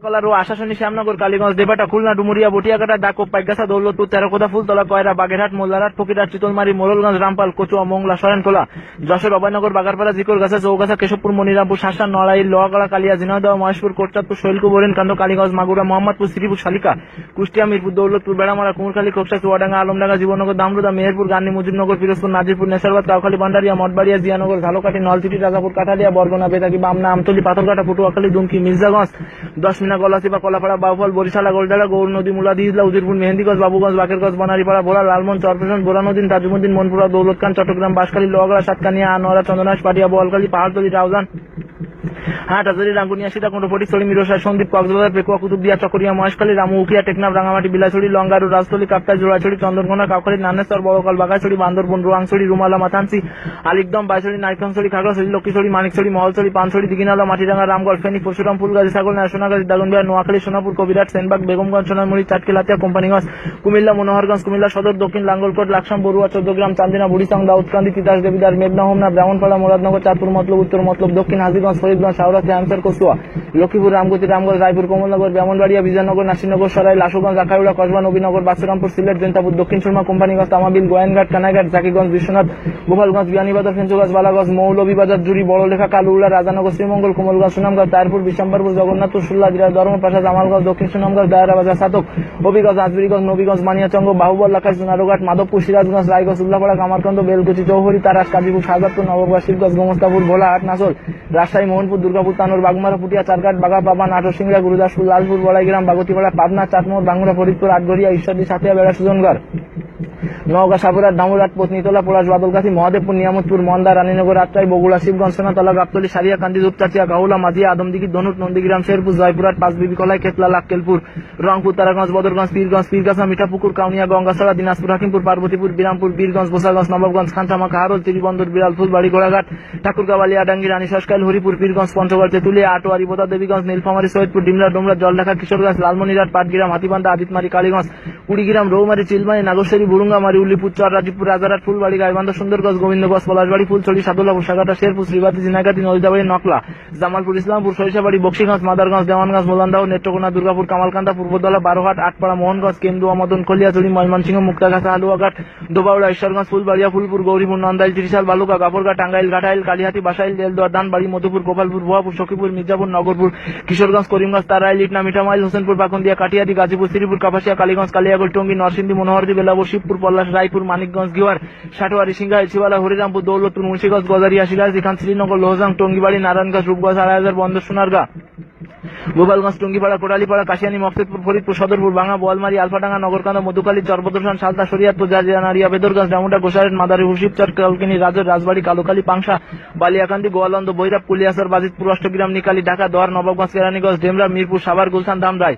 কলার ও আশাশনী শ্যামনগর ডাকো পাইগাছা, দৌলতপুর, তেরোকোদা, ফুলতলা, কয়রা, বাগেরহাট, মোল্লারহাট, ফকিরহাট, চিতলমারি কালিয়া, ঝিনাইদহ, মহেশপুর, কোটচাঁদপুর শৈলকু শালিকা, কুষ্টিয়া, মিরপুর, দৌলতপুর, বেড়ামারা, কুমুরখালী, খোকসা, চুয়াডাঙ্গা, আলমডাঙ্গা জীবনগর দামরুদা, মেহেরপুর, গান্ধী, মুজিবনগর, পিরোজপুর, নাজিরপুর নেসারবাদ কাউখালী, ভান্ডারিয়া, মঠবাড়িয়া, জিয়ানগর, ঝালকাঠি নলচিটি রাজাপুর, কাঠালিয়া, বরগনা বেতাকি বামনা, আমতলি, পাথরঘাটা, পটুয়াখালী, দুমকি, মির্জাগঞ্জ দশমিনা বা কলাপাড়া, বাউফল, বরিশালা গোলডালা গৌর নদী মুলাদি ইসলা উজিরপুর মেহেন্দিগঞ্জ বাবুগঞ্জ বাকেরগঞ্জ বনারীপাড়া, ভোলা লালমন চরপেশন বোরানুদ্দিন তাজুমুদ্দিন, মনপুরা দৌলতখান চট্টগ্রাম, বাঁশখালী লোহাগড়া সাতকানিয়া, আনোয়ারা চন্দনাশ পাটিয়া, বোয়ালখালী, পাহাড়তলি, রাউজান। হাট হাজারি রাঙ্গুনিয়া সীতাকুণ্ড ফটিকছড়ি মিরসা সন্দীপ কক্সবাজার, পেকুয়া, কুতুবদিয়া, চকরিয়া, মহেশখালী, রামু উকিয়া টেকনাফ, রাঙামাটি বিলাছড়ি লঙ্গারু, রাজতলি, কাপ্তাই জোড়াছড়ি চন্দনকোনা, কাউখালী নানেশ্বর বড়কাল বাগাছড়ি বান্দরবন, রোয়াংছড়ি, রুমালা, মাথানসি, আলিকদম, বাইছড়ি নাইকংছড়ি খাগড়াছড়ি, লক্ষ্মীছড়ি, মানিকছড়ি, মহলছড়ি, পানছড়ি, দিঘিনালা মাটিরাঙ্গা রামগড়, ফেনী পরশুরাম ফুলগাজী ছাগল সোনাগাজী দাগনবিহার নোয়াখালী, সোনাপুর, কবিরাট, সেনবাগ, বেগমগঞ্জ সোনামুড়ি চাটকিলাতিয়া কোম্পানিগঞ্জ, কুমিল্লা, মনোহরগঞ্জ, কুমিল্লা সদর, দক্ষিণ লাঙ্গলকোট, লাকসাম, বড়ুয়া, চৌদ্দগ্রাম, চান্দিনা, বুড়িসাং, দাউদকান্দি, তিতাস দেবিদার মেঘনা, হোমনা, ব্রাহ্মণপাড়া, মুরাদনগর, চাঁদপুর, মতলব, উত্তর মতলব, দক্ষিণ হাজিগঞ্জ, ফরিদগঞ্জ শাহরা শ্যামসর কসুয়া লক্ষ্মীপুর, রামগতি রামগঞ্জ রায়পুর, কমলনগর ব্রাহ্মণবাড়িয়া বিজয়নগর, নাসিরনগর, সরাই লাশুগঞ্জ আখাউড়া কসবা, নবীনগর বাসুরামপুর সিলেট, জেন্তাপুর, দক্ষিণ সুরমা, কোম্পানিগঞ্জ, তামাবিল, গোয়েনঘাট কানাঘাট জাকিগঞ্জ, বিশ্বনাথ, গোপালগঞ্জ, বিয়ানীবাজার, ফেঞ্চুগঞ্জ, বালাগঞ্জ, মৌলভীবাজার, জুড়ি, বড়লেখা কালুড়া রাজানগর, শ্রীমঙ্গল কোমলগঞ্জ সুনামগঞ্জ তারপুর বিশম্বরপুর, জগন্নাথপুর দিরা ধর্মপাশা জামালগঞ্জ, দক্ষিণ সুনামগঞ্জ দায়রাবাজার, সাতক হবিগঞ্জ আজমিরিগঞ্জ নবীগঞ্জ, মানিয়াচঙ্গ, বাহুবল লাখাই সোনারঘাট মাধবপুর, সিরাজগঞ্জ, রায়গঞ্জ, উল্লাপাড়া কামারকন্দ বেলকুচি, চৌহরি, তারাস, কাজীপুর, শাহজাদপুর নবগঞ্জ শিবগঞ্জ গোমস্তাপুর ভোলাহাট নাসল রাজশাহী, মোহনপুর দুর্গাপুর তানোর বাগমারা পুটিয়া, চারঘাট বাগা পাবা নাটোর সিংড়া গুরুদাসপুর, লালপুর, বড়াইগ্রাম, বাগতিপাড়া, পাবনা, চাটমোহর বাংলা ফরিদপুর আটঘরিয়া ঈশ্বরদী সাথিয়া বেড়া, সুজনগড়। নওগাঁ, সাপুরার দামুরাট পত্নীতলা, পলাশ, বাদলগাছি, মহাদেবপুর, নিয়ামতপুর, মন্দা, রানীনগর আটটাই বগুড়া, শিবগঞ্জ সোনাতলা গাবতলি, সারিয়া, কান্দি ধূপচাচিয়া গাহুলা মাঝিয়া, আদমদিঘি ধনুক নন্দীগ্রাম, শেরপুর, জয়পুরহাট, পাঁচবিবি, কলাই, কেতলা, লাক্কেলপুর, রংপুর, তারাগঞ্জ, বদরগঞ্জ, পীরগঞ্জ, পীরগাছা, মিঠাপুকুর, কাউনিয়া, গঙ্গাছড়া, দিনাজপুর, হাকিমপুর, পার্বতীপুর, বিরামপুর, বীরগঞ্জ বোসাগঞ্জ নবাবগঞ্জ খানসামাখা হারল, তিরিবন্দর বিড়াল ফুলবাড়ি ঘোড়াঘাট ঠাকুরগাওয়ালি আডাঙ্গি রানী সসকাইল হরিপুর, পীরগঞ্জ পঞ্চগড় তেতুলিয়া আটোয়ারি, বোদা, দেবীগঞ্জ, নীলফামারী, সৈয়দপুর, ডিমলা ডোমরা জলঢাকা, কিশোরগঞ্জ, লালমনিরহাট, পাটগ্রাম, হাতিবান্ধা আদিতমারি কালীগঞ্জ, কুড়িগ্রাম, রৌমারি, চিলমারি নাগেশ্বরী বুরুঙ্গামারি উল্লিপুর, চর, রাজীবপুর, রাজারহাট, ফুলবাড়ি, গাইবান্ধা, সুন্দরগঞ্জ, গোবিন্দগঞ্জ, পলাশবাড়ি, ফুলছড়ি সাদুল্লাহ সাগাটা, শেরপুর, শ্রীবাতি জিনাগাতি নলিদাবাড়ি নকলা, জামালপুর, ইসলামপুর, সরিষাবাড়ি, বক্সিগঞ্জ, মাদারগঞ্জ, দেওয়ানগঞ্জ মোলান্দাহ নেত্রকোনা, দুর্গাপুর, কামালকান্দা, পূর্বদলা, বারোহাট, আটপাড়া, মোহনগঞ্জ, কেন্দুয়া, মদন কলিয়াচড়ি ময়মনসিংহ, মুক্তাঘাটা, হালুয়াঘাট দোবাউড়া ঈশ্বরগঞ্জ, ফুলবাড়িয়া, ফুলপুর, গৌরীপুর, নন্দাইল, ত্রিশাল, বালুকা গাপরগা টাঙ্গাইল, ঘাটাইল, কালিহাতি, বাসাইল দেলদুয়ার ধানবাড়ি মধুপুর, গোপালপুর ভুয়াপুর সখীপুর, মির্জাপুর, নগরপুর, কিশোরগঞ্জ, করিমগঞ্জ তারাইল ইটনা মিঠামাইল হোসেনপুর পাকুন্দিয়া কাটিয়াদি গাজীপুর, শ্রীপুর, কাপাসিয়া, কালীগঞ্জ কালিয়াগড় টঙ্গী, নরসিংদী, মনোহরদী, বেলাবর, শিবপুর পল্লাশ রায়পুর, মানিকগঞ্জ, গিওয়ার, সাটোয়ারি সিংহাই শিবালা, হরিরামপুর, দৌলতপুর, মুন্সিগঞ্জ, গজারিয়া, সিরাজ খান শ্রীনগর, লোহজাং, টঙ্গিবাড়ি, নারায়ণগঞ্জ, রূপগঞ্জ আড়াই হাজার বন্দর, সোনারগা, গোপালগঞ্জ, টুঙ্গিপাড়া, কোটালীপাড়া, কাশিয়ানি, মকসেদপুর, ফরিদপুর, সদরপুর বাঙা বোয়ালমারি, আলফাডাঙ্গা, নগরকান্দা মধুকালী চরপদর্শন সালতা শরিয়াতপুর জাজিয়ানারিয়া বেদরগঞ্জ ডামুডা গোসারেট মাদারি হুসিবচর কালকিনি, রাজর, রাজবাড়ি কালুকালী পাংশা, বালিয়াকান্দি, গোয়ালন্দ, বৈরাব, কুলিয়াসর, বাজিতপুর অষ্টগ্রাম নিকালি ঢাকা দোয়ার নবাবগঞ্জ কেরানীগঞ্জ ডেমরা মিরপুর সাভার গুলশান ধামরাই